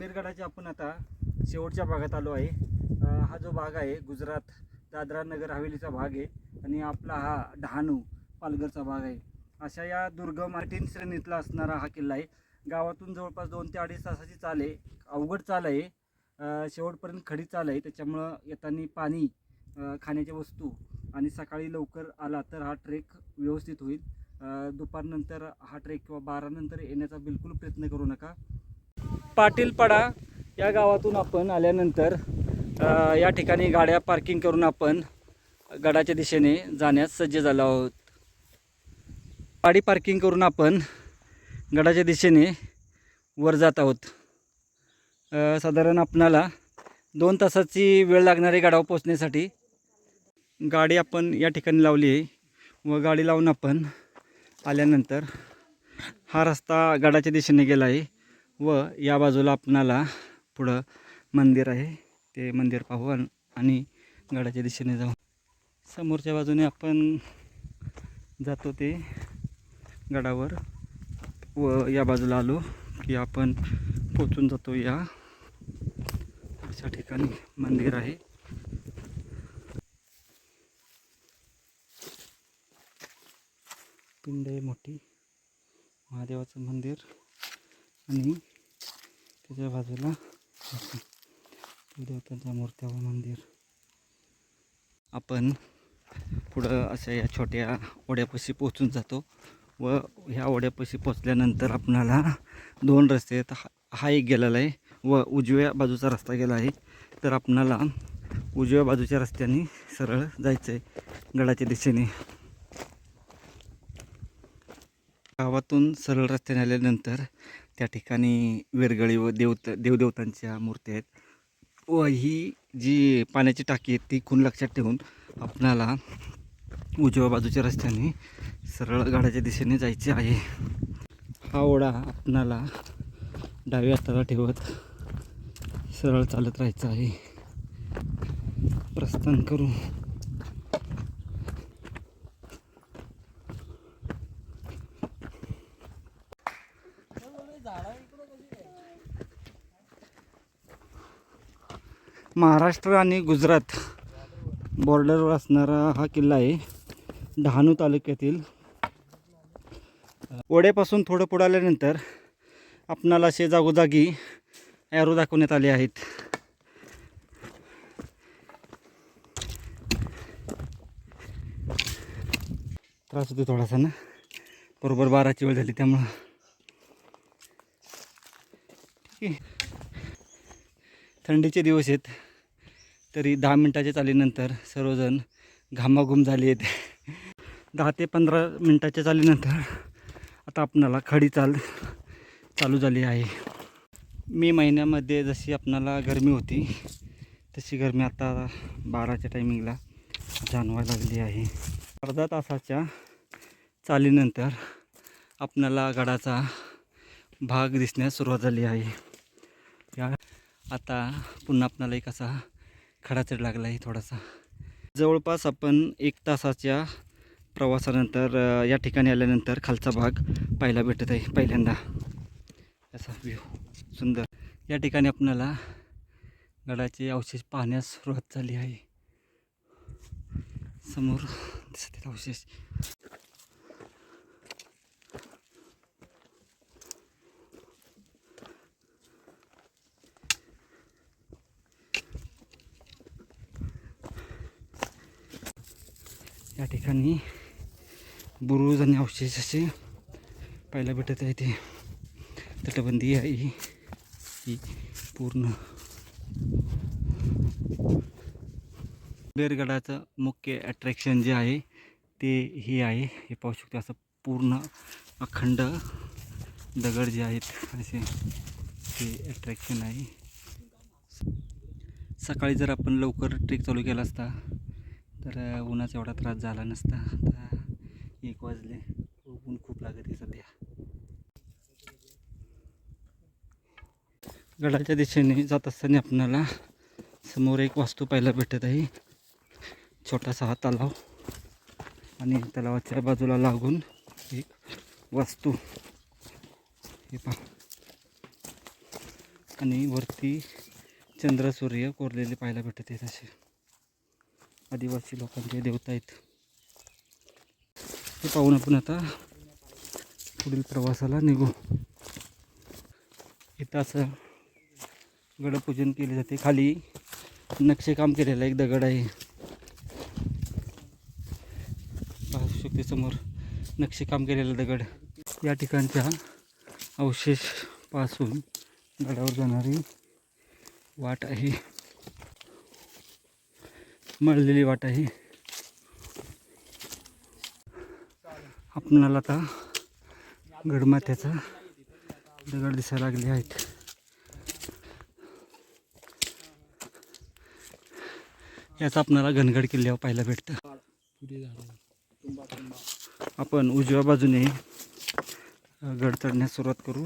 आंबेरगडाच्या आपण आता शेवटच्या भागात आलो आहे. हा जो भाग आहे गुजरात दादरा नगर हवेलीचा भाग आहे आणि आपला हा डहाणू पालघरचा भाग आहे. अशा या दुर्गम आठीन श्रेणीतला असणारा हा किल्ला आहे. गावातून जवळपास दोन ते अडीच तासाची चाल आहे. अवघड चाल आहे. शेवटपर्यंत खडी चाल आहे. त्याच्यामुळं येताना पाणी खाण्याच्या वस्तू आणि सकाळी लवकर आला तर हा ट्रेक व्यवस्थित होईल. दुपारनंतर हा ट्रेक किंवा बारानंतर येण्याचा बिलकुल प्रयत्न करू नका. पाटीलपाडा या गावातून आपण आल्यानंतर या ठिकाणी गाड्या पार्किंग करून आपण गडाच्या दिशेने जाण्यास सज्ज झालो आहोत. गाडी पार्किंग करून आपण गडाच्या दिशेने वर जात आहोत. साधारण आपणाला दोन तासाची वेळ लागणारी गडावर पोचण्यासाठी गाडी आपण या ठिकाणी लावली आहे व गाडी लावून आपण आल्यानंतर हा रस्ता गडाच्या दिशेने गेला आहे. व या बाजूला आपणाला पुढं मंदिर आहे. ते मंदिर पाहू आणि गडाच्या दिशेने जाऊ. समोरच्या बाजूने आपण जातो ते गडावर. व या बाजूला आलो की आपण पोचून जातो या. अशा ठिकाणी मंदिर आहे. पिंड आहे मोठी महादेवाचं मंदिर आणि त्याच्या बाजूला. देवतांच्या मूर्त्या व मंदिर. आपण पुढं अशा या छोट्या ओढ्यापाशी पोचून जातो व ह्या ओढ्यापाशी पोचल्यानंतर आपणाला दोन रस्ते आहेत. हा हा एक गेलेला आहे व उजव्या बाजूचा रस्ता गेला आहे. तर आपणाला उजव्या बाजूच्या रस्त्याने सरळ जायचं आहे गडाच्या दिशेने. गावातून सरळ रस्त्याने आल्यानंतर त्या ठिकाणी वेरगळी व देवत देवदेवतांच्या मूर्त्या आहेत. व ही जी पाण्याची टाकी आहे ती खून लक्षात ठेवून आपणाला उजव्या बाजूच्या रस्त्याने सरळ गाड्याच्या दिशेने जायचे आहे. हा ओढा आपणाला डाव्या हाताला ठेवत सरळ चालत राहायचं आहे. प्रस्थान करू. महाराष्ट्र आणि गुजरात बॉर्डरवर असणारा हा किल्ला आहे डहाणू तालुक्यातील. ओढ्यापासून थोडं पुढं आल्यानंतर आपणाला असे जागोजागी ॲरो दाखवण्यात आले आहेत. त्रास होतो थोडासा ना? बरोबर बाराची वेळ झाली त्यामुळं. थंडीचे दिवस आहेत. तरी दहा मिनटाच्या चालीनंतर सर्वजण घामाघूम झाले आहेत. दहा ते पंधरा मिनटाच्या चालीनंतर आता आपणाला खडी चाल चालू झाली आहे. मे महिन्यामध्ये जशी आपणाला गरमी होती तशी गरमी आता बाराच्या टायमिंगला जाणवायला लागली आहे. अर्धा तासाच्या चालीनंतर आपणाला गडाचा भाग दिसण्यास सुरुवात झाली आहे. या आता पुन्हा आपणाला एक असा खडा चढ लागला आहे थोडासा. जवळपास आपण एक तासाच्या प्रवासानंतर या ठिकाणी आल्यानंतर खालचा भाग पाहायला भेटत आहे पहिल्यांदा. असा व्ह्यू सुंदर. या ठिकाणी आपणाला गडाचे अवशेष पाहण्यास सुरुवात झाली आहे. समोर दिसत आहेत अवशेष. या ठिकाणी बुरुज आणि अवशेष असे पाहायला भेटत आहे. ते तटबंदी आहे. ही पूर्ण बेरगडाचं मुख्य अट्रॅक्शन जे आहे ते हे आहे. हे पाहू शकतो असं पूर्ण अखंड दगड जे आहेत असे ते अट्रॅक्शन आहे. सकाळी जर आपण लवकर ट्रेक चालू केला असता तर उन्हाचा एवढा त्रास झाला नसता. आता एक वाजले. ऊन खूप लागत आहे सध्या. गडाच्या दिशेने जात असताना आपणाला समोर एक वास्तू पाहायला भेटत आहे. छोटासा हा तलाव आणि तलावाच्या बाजूला लागून एक वास्तू. हे पहा. आणि वरती चंद्र सूर्य कोरलेले पाहायला भेटत आहेत असे. आदिवासी लोकांचे देवता आहेत. हे पाहून आपण आता पुढील प्रवासाला निघू. इथं असं गडपूजन केले जाते. खाली नक्षीकाम केलेलं एक दगड आहे. पाहू शकते समोर नक्षीकाम केलेलं दगड. या ठिकाणच्या अवशेषपासून गडावर जाणारी वाट आहे. मळलेली वाट आहे. आपणाला आता गडमाथ्याचा दगड दिसायला लागले आहेत. याचा आपणाला घनगड किल्ल्यावर पाहायला भेटतं. आपण उजव्या बाजूने गड चढण्यास सुरुवात करू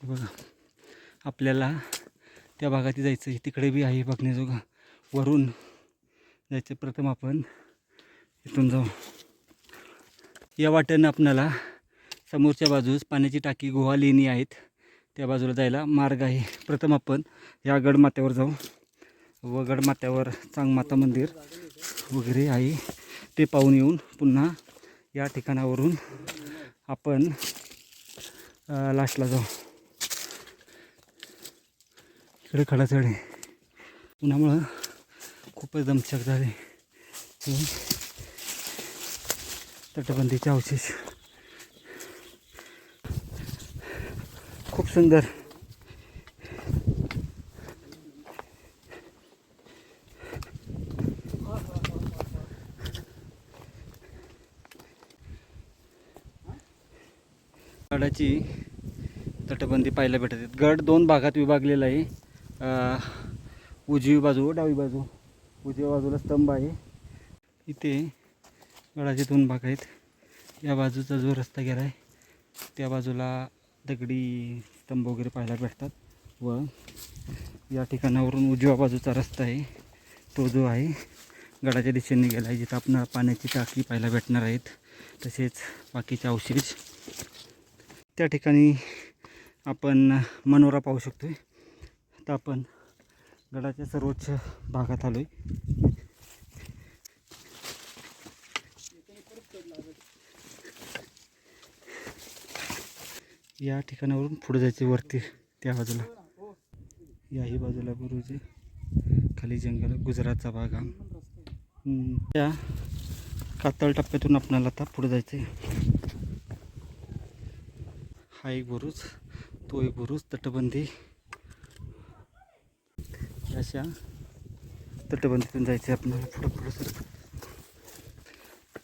हे बघा आपल्याला त्या भागात जायचं आहे तिकडे बी आहे बघण्याजोगा. वरून जायचं प्रथम आपण. इथून जाऊ. या वाट्यानं आपणाला समोरच्या बाजूस पाण्याची टाकी गुहा लेणी आहेत. त्या बाजूला जायला मार्ग आहे. प्रथम आपण या गडमाथ्यावर जाऊ व गडमाथ्यावर चांगमाता मंदिर वगैरे आहे. ते पाहून येऊन पुन्हा या ठिकाणावरून आपण लास्टला जाऊ. इकडे खडा चढे उन्हामुळं खूपच दमछक झाले. तटबंदीचे अवशेष. खूप सुंदर. गडाची तटबंदी पाहायला भेटत गड दोन भागात विभागलेला आहे. उजवी बाजू डावी बाजू. उजव्या बाजूला स्तंभ आहे. इथे गडाचे दोन भाग आहेत. या बाजूचा जो रस्ता गेला आहे त्या बाजूला दगडी स्तंभ वगैरे पाहायला भेटतात व या ठिकाणावरून उजव्या बाजूचा रस्ता आहे. तो जो आहे गडाच्या दिशेने गेला आहे. जिथं आपण पाण्याची टाकी पाहायला भेटणार आहेत. तसेच बाकीचे अवशेष त्या ठिकाणी आपण मनोरा पाहू शकतो आहे आता आपण गडाच्या सर्वोच्च भागात आलो आहे या ठिकाणावरून पुढे जायचे वरती त्या बाजूला. याही बाजूला बुरुज खाली जंगल गुजरातचा भाग हा. त्या कातळ टप्प्यातून आपल्याला आता पुढे जायचं आहे हा एक बुरुज तो एक बुरुज तटबंदी अशा तटबंदीतून जायचं आहे आपल्याला पुढं पुढं सर.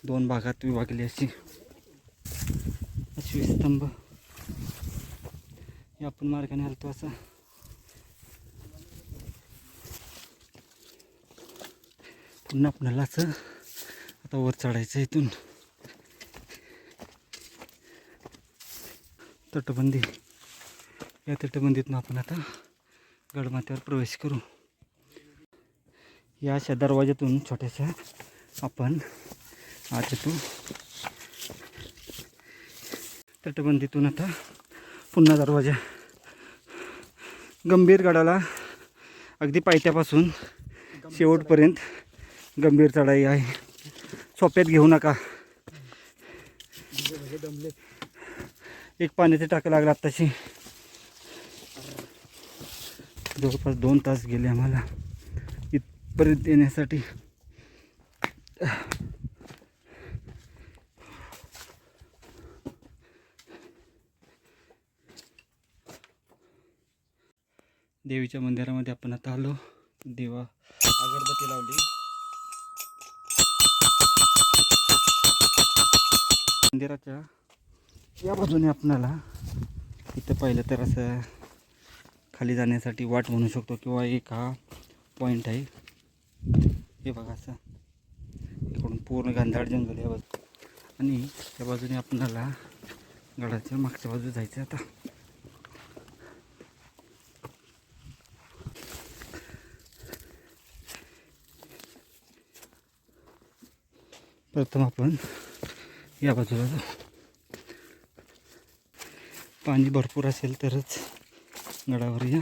दोन भागात विभागली अशी. अशी स्तंभ. हे आपण मार्गाने हलतो असा. पुन्हा आपल्याला असं आता वर चढायचं इथून. तटबंदी. या तटबंदीतून आपण आता गडमाथ्यावर प्रवेश करू. या अशा दरवाज्यातून छोट्याशा आपण आत येतो तटबंदीतून आता पुन्हा दरवाजा. गंभीर गडाला अगदी पायथ्यापासून शेवटपर्यंत गंभीर चढाई आहे. सोप्यात घेऊ नका. एक पाण्याचे टाकं लागला आत्ताशी. जवळपास दोन तास गेले आम्हाला. परत येण्यासाठी देवीच्या मंदिरामध्ये आपण आता आलो. देवा अगरबत्ती लावली. मंदिराच्या या बाजूने आपणाला इथं पाहिलं तर असं खाली जाण्यासाठी वाट म्हणू शकतो किंवा एक हा पॉईंट आहे. हे बघा असं. इकडून पूर्ण गांधाड जंगल या बाजू आणि त्या बाजूने आपणाला गडाच्या मागच्या बाजू जायचं आता. प्रथम आपण या बाजूला जाऊ. पाणी भरपूर असेल तरच गडावर या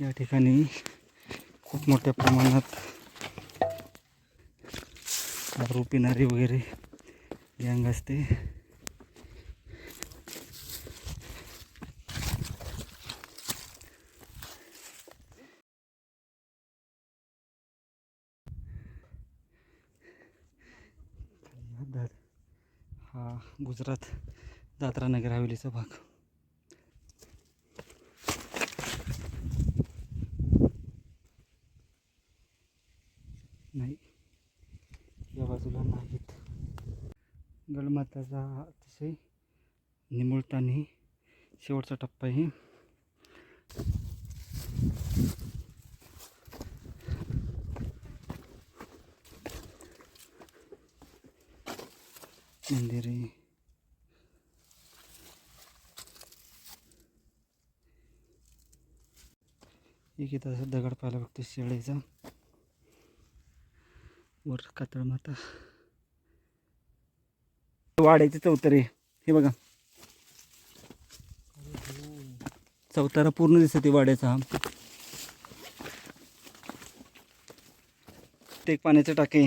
या ठिकाणी खूप मोठ्या प्रमाणात दारू पिणारी वगैरे गँग असते. हा हा गुजरात दादरा नगर हवेलीचा भाग नाही या बाजूला नाहीत त्याचा अतिशय निमुळताने शेवटचा टप्पा आहे. मंदिर एक इथं असं दगड पाहायला बघतो शेळीचा. वर कातळ माता. वाड्याचे चौतारे. हे बघा. चौतारा पूर्ण दिसते वाड्याचा हा. ते एक पाण्याचं टाके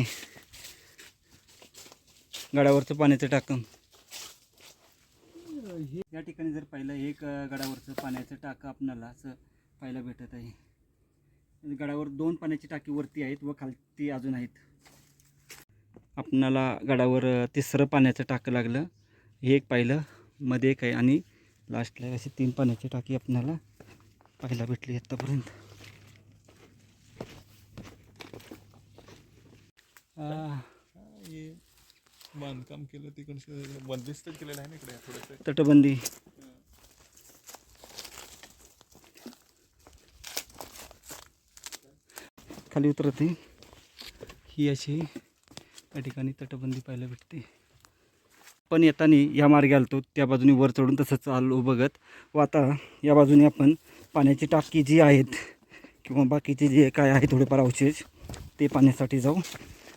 गडावरचं पाण्याचं टाकं. या ठिकाणी जर पाहिलं एक अं, गडावरचं पाण्याचं टाकं आपणाला असं पाहायला भेटत आहे. गडावर दोन पाण्याची टाकी वरती आहेत व खालती अजून आहेत. आपणाला गडावर तिसरं पाण्याचं टाकं लागलं. हे एक पाहिलं मध्ये एक आहे. आणि लास्टला अशी तीन पाण्याची टाकी आपणाला पाहायला भेटली आत्तापर्यंत बांधकाम केलं तिकडचं बंदिस्त केलेलं आहे ना इकडे थोडंसं. तटबंदी. खाली उतरते. ही अशी त्या ठिकाणी तटबंदी पाहायला भेटते. पण येताना या मार्गे आलतो त्या बाजूने वर चढून तसंच आलो बघत. व आता या बाजूने आपण पाण्याची टाकी जी आहेत किंवा बाकीचे जे काय आहे थोडेफार अवशेष ते पाण्यासाठी जाऊ.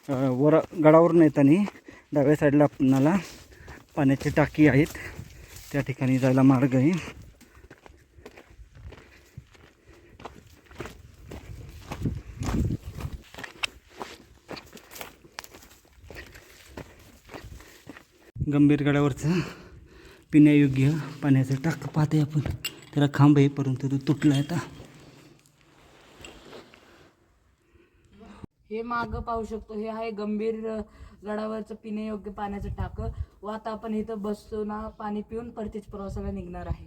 वर गडावरून येताना डाव्या साईडला आपणाला पाण्याची टाकी आहेत. त्या ठिकाणी जायला मार्ग आहे. गंभीरगडावरचं पिण्यायोग्य पाण्याचं टाक पाहते आपण. त्याला खांब आहे परंतु तो तुटला आता. हे माग पाहू शकतो हे आहे गंभीर गडावरचं पिण्यायोग्य पाण्याचं टाक. व आता आपण इथं बसतो ना पाणी पिऊन परतीच प्रवासाला निघणार आहे.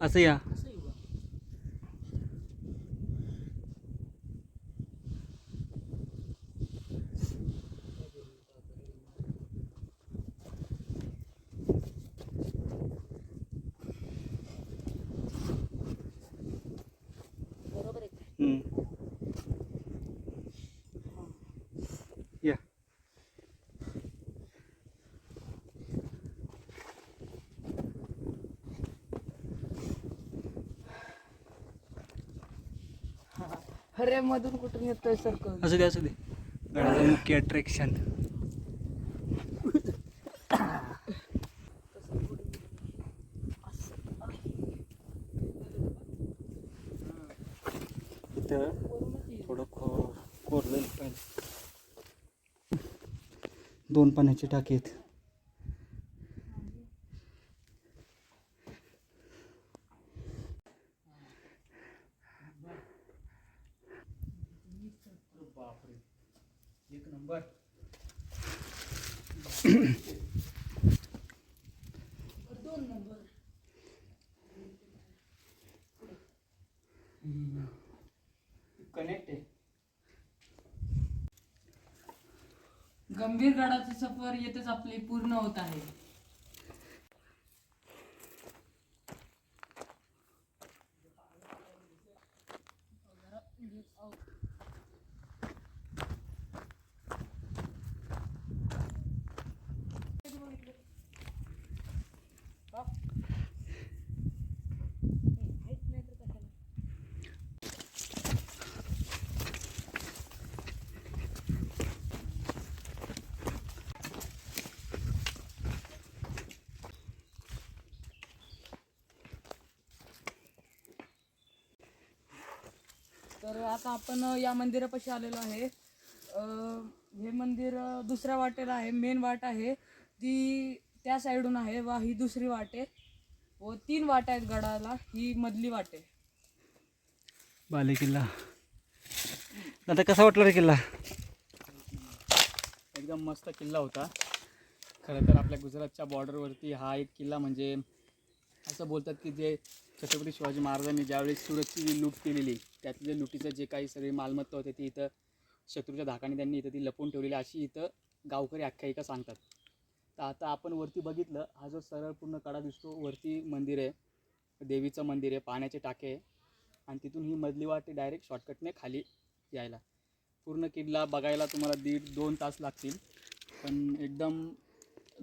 असं या. अरे मधून कुठून येतोय सर असू दे असू दे. गडाचं मुख्य अट्रॅक्शन इथं थोडं खो कोरलेलं पाहिजे दोन पाण्याची टाकी आहेत. एक नंबर. कनेक्ट आहे. गंभीर गडाचे सफर येथेच आपले पूर्ण होत आहे. तर आता आपण या मंदिरापाशी आलेलो आहे. अ, हे मंदिर दुसऱ्या वाटेला आहे मेन वाट आहे. ती त्या साईडून आहे वा ही दुसरी वाट आहे. व तीन वाट आहेत गडाला ही मधली वाट आहे. बाले किल्ला. आता कसा वाटला रे किल्ला? एकदम मस्त किल्ला होता. खरं तर आपल्या गुजरातच्या बॉर्डरवरती हा एक किल्ला म्हणजे असं बोलतात की जे छत्रपती शिवाजी महाराजांनी ज्यावेळेस सुरतची जी लूट केलेली त्यातले लुटीचं जे काही सगळी मालमत्ता होते ती इथं शत्रूच्या धाकाने त्यांनी इथं ती लपवून ठेवलेली अशी इथं गावकरी आख्यायिका सांगतात. तर आता आपण वरती बघितलं हा जो सरळ पूर्ण कडा दिसतो वरती मंदिर आहे. देवीचं मंदिर आहे पाण्याचे टाके आहे. आणि तिथून ही मधली वाट डायरेक्ट शॉर्टकटने खाली यायला. पूर्ण किल्ला बघायला तुम्हाला दीड दोन तास लागतील. पण एकदम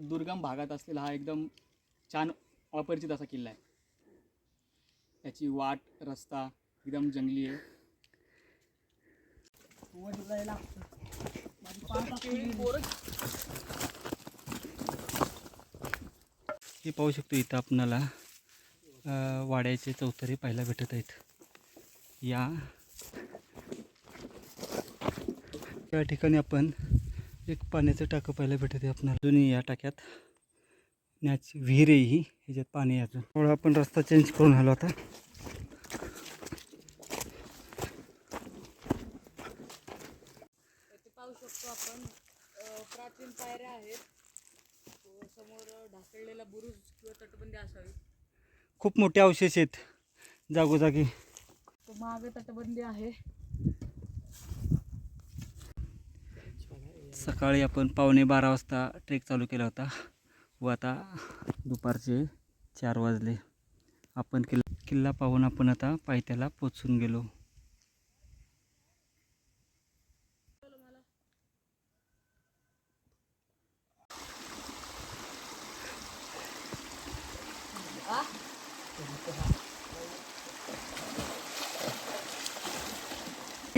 दुर्गम भागात असलेला हा एकदम छान अपरिचित असा किल्ला आहे. त्याची वाट रस्ता एकदम जंगली आहे. हे पाहू शकतो इथं आपणाला वाड्याचे चौथरे पाहायला भेटत आहेत. या या ठिकाणी आपण एक पाण्याचं टाकं पाहायला भेटत आहे आपण जुनी या टाक्यात न्याची विहीर आहे ही ह्याच्यात पाणी आहे अजून. थोडा आपण रस्ता चेंज करून आलो आता इथे पाहू शकतो आपण अ, प्राचीन पायऱ्या आहेत व समोर ढासळलेला बुरुज किंवा तटबंदी असावी. खूप मोठे अवशेष आहेत जागोजागी. तो मागे तटबंदी आहे. सकाळी आपण पावणे बारा वाजता ट्रेक चालू केला होता. व आता दुपारचे चार वाजले. आपण किल्ला किल्ला पाहून आपण आता पायथ्याला पोचून गेलो.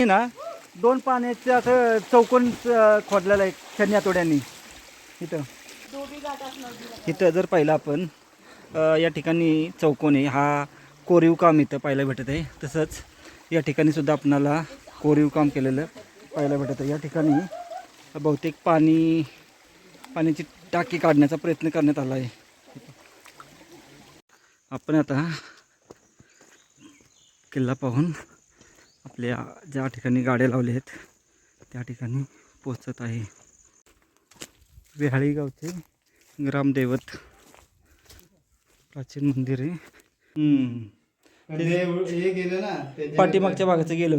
हे ना दोन पाण्याचे असं चौकोन खोदलेलं आहे छन्या इथं. इथं जर पाहिलं आपण या ठिकाणी चौकोन आहे. हा कोरीव काम इथं पाहायला भेटत आहे. तसंच या ठिकाणी सुद्धा आपणाला कोरीव काम केलेलं पाहायला भेटत आहे. या ठिकाणी बहुतेक पाणी पाण्याची टाकी काढण्याचा प्रयत्न करण्यात आला आहे. आपण आता किल्ला पाहून आपल्या ज्या ठिकाणी गाड्या लावल्या आहेत त्या ठिकाणी पोचत आहे. वेहाळी गावचे ग्रामदैवत प्राचीन मंदिर आहे. पाठीमागच्या भागाचं गेलो